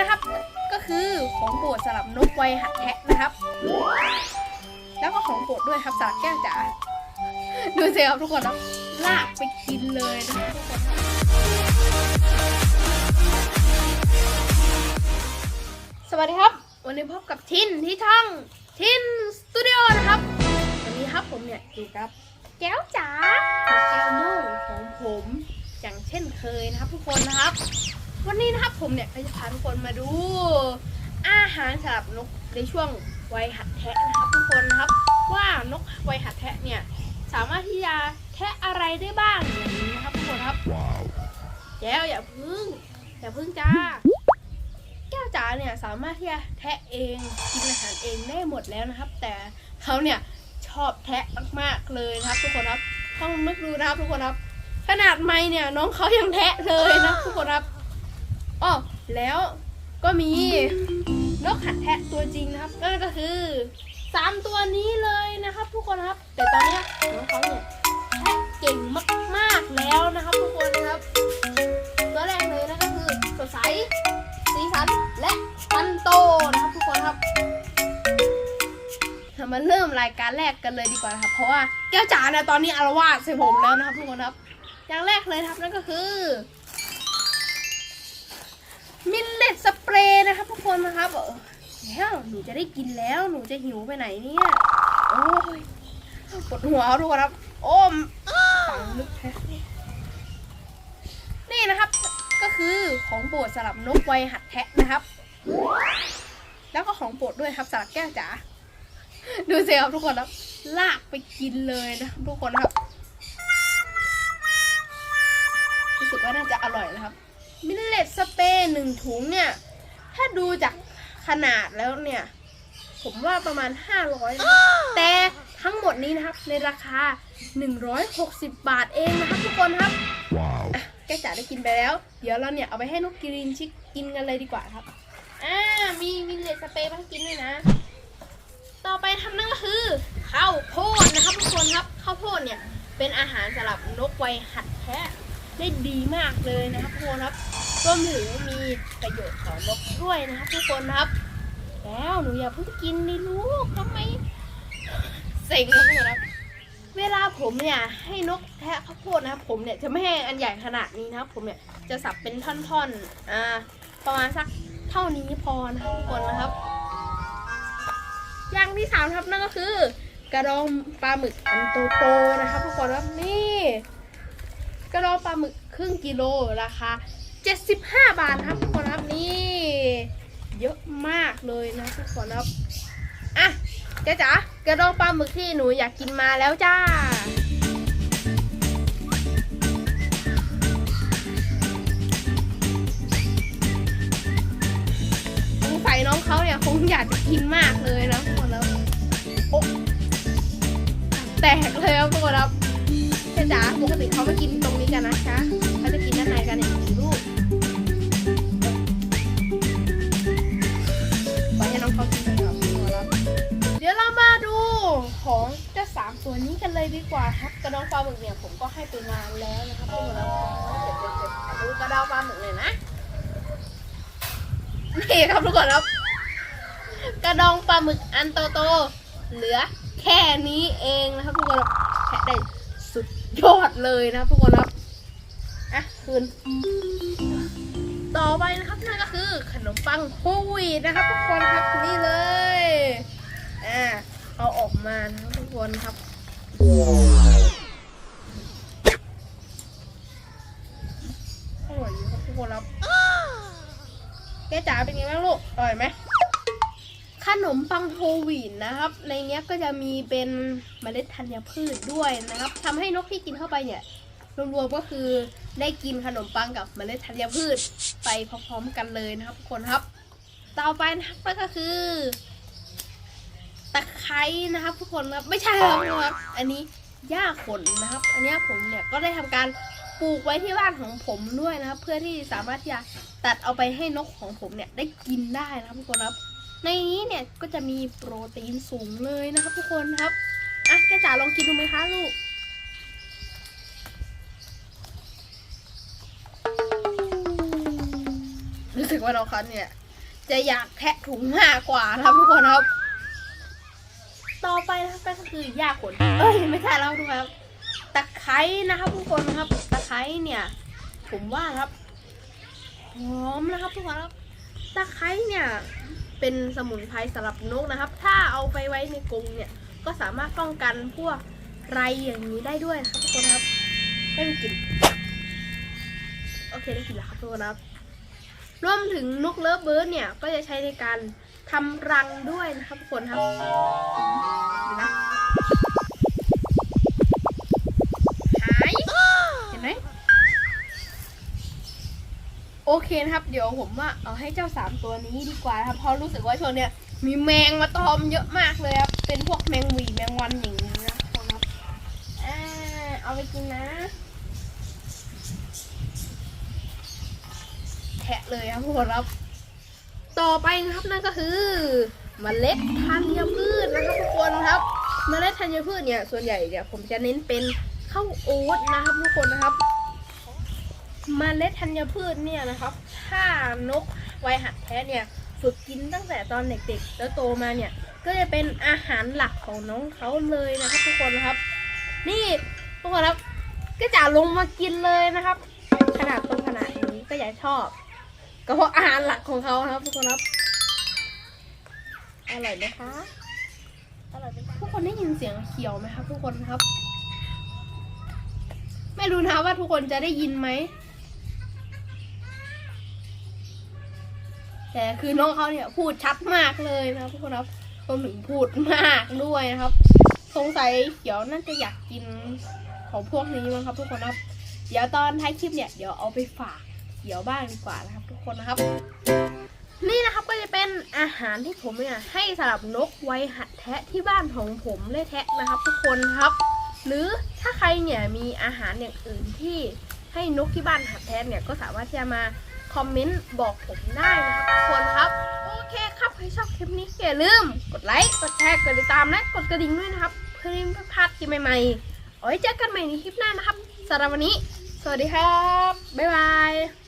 นะครับ ก็คือของโปรดสำหรับนกไวหัดแทะนะครับ แล้วก็ของโปรดด้วยครับสำหรับแก้วจ๋าดูสิครับทุกคนครับลากไปกินเลยนะครับทุกคนสวัสดีครับ วันนี้พบกับทินที่ช่องทินสตูดิโอนะครับ วันนี้ครับผมเนี่ยอยู่กับแก้วจ๋าแก้วโม่งของผม อย่างเช่นเคยนะครับทุกคนนะครับ วันนี้นะครับผมเนี่ยก็จะพาทุกคนมาดู อาหารสำหรับนกในช่วงวัยหัดแทะนะครับทุกคนนะครับ ว่านกวัยหัดแทะเนี่ยสามารถที่จะแทะอะไรได้บ้างอย่างนี้นะครับทุกคนครับแก้วอย่าพึ่งอย่าพึ่งจ้า แก้วจ๋าเนี่ยสามารถที่จะแทะเองกินอาหารเองได้หมดแล้วนะครับ แต่เขาเนี่ยชอบแทะมากๆเลยนะครับ ทุกคนครับต้องนึกดูนะครับทุกคนครับ ขนาดไม่เนี่ยน้องเขายังแทะเลยนะทุกคนครับ อ๋อแล้วก็มีนกหัดแทะตัวจริงนะครับนั่นก็คือสามตัวนี้เลยนะครับ ทุกคนครับ แต่ตอนนี้น้องเขาเนี่ยแทะเก่งมากๆแล้วนะครับ ทุกคนนะครับ ตัวแรกเลยนะก็คือสดใสสีสันและปันโตนะครับ ทุกคนครับเรามาเริ่มรายการแรกกันเลยดีกว่านะครับ เพราะว่าแก้วจ๋าเนี่ยตอนนี้อารวาสใส่ผมแล้วนะครับทุกคนครับ อย่างแรกเลยครับนั่นก็คือ มิลเลตสเปรย์นะครับทุกคนนะครับเออแล้วหนูจะได้กินแล้วหนูจะหิวไปไหนเนี่ยโอ้ยปวดหัวทุกคนครับ โอ้มฝังลึกแท้นี่นะครับ ก็คือของโปรดสำหรับนกไวหัดแทะนะครับ แล้วก็ของโปรดด้วยครับสำหรับแก้วจ๋าดูสิครับทุกคนครับ ลากไปกินเลยนะทุกคนครับ รู้สึกว่าน่าจะอร่อยนะครับ มิลเลตสเปรย์หนึ่งถุงเนี่ย ถ้าดูจากขนาดแล้วเนี่ย ผมว่าประมาณ 500นะแต่ทั้งหมดนี้นะครับ ในราคา 160 บาทเองนะครับทุกคนครับ Wow. อะแก้วจ๋าได้กินไปแล้ว เดี๋ยวเราเนี่ยเอาไปให้นกกิรินชิกกินกันเลยดีกว่าครับ อ่า มีมิลเลตสเปรย์มาให้กินด้วยนะ ต่อไปทำนั่นก็คือข้าวโพดนะครับทุกคนครับข้าวโพดเนี่ยเป็นอาหารสำหรับนกวัยหัดแทะ ได้ดีมากเลยนะครับทุกคนครับรวมถึงมีประโยชน์ต่อนกด้วยนะครับทุกคนครับ แล้วหนูอย่าเพิ่งกินนี่ลูกทำไมเซ็งครับทุกคนครับเวลาผมเนี่ยให้นกแทะข้าวโพดนะครับ ผมเนี่ยจะไม่ให้อันใหญ่ขนาดนี้นะครับ ผมเนี่ยจะสับเป็นท่อนๆอ่าประมาณสักเท่านี้พอนะครับทุกคนนะครับ อย่างที่สามครับนั่นก็คือ กระดองปลาหมึกอันโตๆนะครับทุกคนครับนี่ กระดองปลาหมึกครึ่งกิโลราคา 75 บาทครับทุกคนครับนี่เยอะมากเลยนะทุกคนครับอะเจ๊จ๋ากระดองปลาหมึกที่หนูอยากกินมาแล้วจ้าสงสัยน้องเขาเนี่ยคงอยากจะกินมากเลยนะทุกคนแล้วโอ๊ะแตกเลยครับทุกคนครับ จ๊จ๋าปกติเขาไม่กินตรงนี้กันนะคะเขาจะกินด้านในกันองนี้ลูกปล่อยให้น้องเขากินไปก่อนทุกคนครับเดี๋ยวเรามาดูของเจ้าสามตัวนี้กันเลยดีกว่าครับกระดองปลาหมึกเนี่ยผมก็ให้ไปนานแล้วนะครับทุกคนเดูกระดองปลาหมึกเลยนะนี่ครับทุกคนครับ กระดองปลาหมึกอันโตๆเหลือแค่นี้เองนะครับทุกคนแค่ได้ อดเลยนะครับทุกคนครับอะคืนต่อไปนะครับนั่นก็คือขนมปังโฮวีตนะครับทุกคนครับนี่เลยอ่าเอาออกมานะครับทุกคนครับอร่อยอยู่ครับทุกคนครับแกจ๋าเป็นยังไงบ้างลูกอร่อยไหม ขนมปังโฮลวีตนะครับ ในเนี้ยก็จะมีเป็นเมล็ดธัญพืชด้วยนะครับทำให้นกที่กินเข้าไปเนี่ยรวมๆก็คือได้กินขนมปังกับเมล็ดธัญพืชไปพร้อมๆกันเลยนะครับทุกคนครับ ต่อไปนะครับก็คือตะไคร้นะครับ ทุกคนครับไม่ใช่ครับคนครับ อันนี้หญ้าขนนะครับ อันนี้ผมเนี่ยก็ได้ทำการปลูกไว้ที่บ้านของผมด้วยนะครับ เพื่อที่สามารถที่จะตัดเอาไปให้นกของผมเนี่ยได้กินได้นะครับทุกคนครับ ในนี้เนี่ยก็จะมีโปรตีนสูงเลยนะครับทุกคนครับอะแกจ๋าลองกินดูไหมคะลูกรู้สึกว่าน้องเขาเนี่ย จะอยากแทะถุงมากกว่านะครับทุกคนครับ ต่อไปนะครับก็คือหญ้าขนเอ้ยไม่ใช่แล้วทุกคนครับตะไคร้นะครับ ทุกคนครับ ตะไคร้เนี่ย ผมว่าครับหอมนะครับทุกคนครับตะไคร้เนี่ย เป็นสมุนไพรสำหรับนกนะครับ ถ้าเอาไปไว้ในกรงเนี่ย ก็สามารถป้องกันพวกไรอย่างนี้ได้ด้วยนะครับทุกคนครับไม่มีกลิ่นโอเคได้กลิ่นแล้วครับทุกคนครับรวมถึงนกเลิฟเบิร์ดเนี่ยก็จะใช้ในการทำรังด้วยนะครับทุกคนครับเห็นไโอเคนะครับ เดี๋ยวผมว่าเอาให้เจ้าสามตัวนี้ดีกว่านะครับเพราะรู้สึกว่าช่วงเนี้ยมีแมงมาตอมเยอะมากเลยครับ เป็นพวกแมงหวีแมงวันอย่างนี้นะครับอ่าเอาไปกินนะ แทะเลยครับทุกคนครับ ต่อไปนะครับนั่นก็คือเมล็ดธัญพืชนะครับทุกคนครับเมล็ดธัญพืชเนี่ยส่วนใหญ่เนี่ยผมจะเน้นเป็นข้าวโอ๊ตนะครับทุกคนนะครับ เมล็ดธัญพืชเนี่ยนะครับ ถ้านกวัยหัดแท้เนี่ยฝึกกินตั้งแต่ตอนเด็กๆ แล้วโตมาเนี่ย ก็จะเป็นอาหารหลักของน้องเขาเลยนะครับ ทุกคนนะครับ นี่ทุกคนครับก็จะลงมากินเลยนะครับ ขนาดต้นขนาดนี้ก็อยากชอบ ก็เพราะอาหารหลักของเขาครับ ทุกคนครับอร่อยไหมคะอร่อยไหมคะทุกคนได้ยินเสียงเขียวไหมครับ ทุกคนครับ ไม่รู้นะว่าทุกคนจะได้ยินไหม แต่คือน้องเขาเนี่ยพูดชัดมากเลยนะครับทุกคนครับรวมถึงพูดมากด้วยนะครับ สงสัยเขียวน่าจะอยากกินของพวกนี้มั้งครับ ทุกคนครับ เดี๋ยวตอนท้ายคลิปเนี่ยเดี๋ยวเอาไปฝากเขียวบ้างดีกว่านะครับ ทุกคนนะครับ นี่นะครับก็จะเป็นอาหารที่ผมเนี่ยให้สำหรับนกไว้หัดแทะที่บ้านของผมเลยแทะนะครับ ทุกคนครับ หรือถ้าใครเนี่ยมีอาหารอย่างอื่นที่ให้นกที่บ้านหัดแทะเนี่ยก็สามารถที่จะมา คอมเมนต์บอกผมได้นะครับทุกคนครับ โอเคครับ ใครชอบคลิปนี้อย่าลืม กดไลค์ กดแชร์ กดติดตามและกดกระดิ่งด้วยนะครับ เพื่อไม่พลาดคลิปใหม่ๆเอาไว้เจอกันใหม่ในคลิปหน้านะครับสำหรับวันนี้ สวัสดีครับ บ๊ายบาย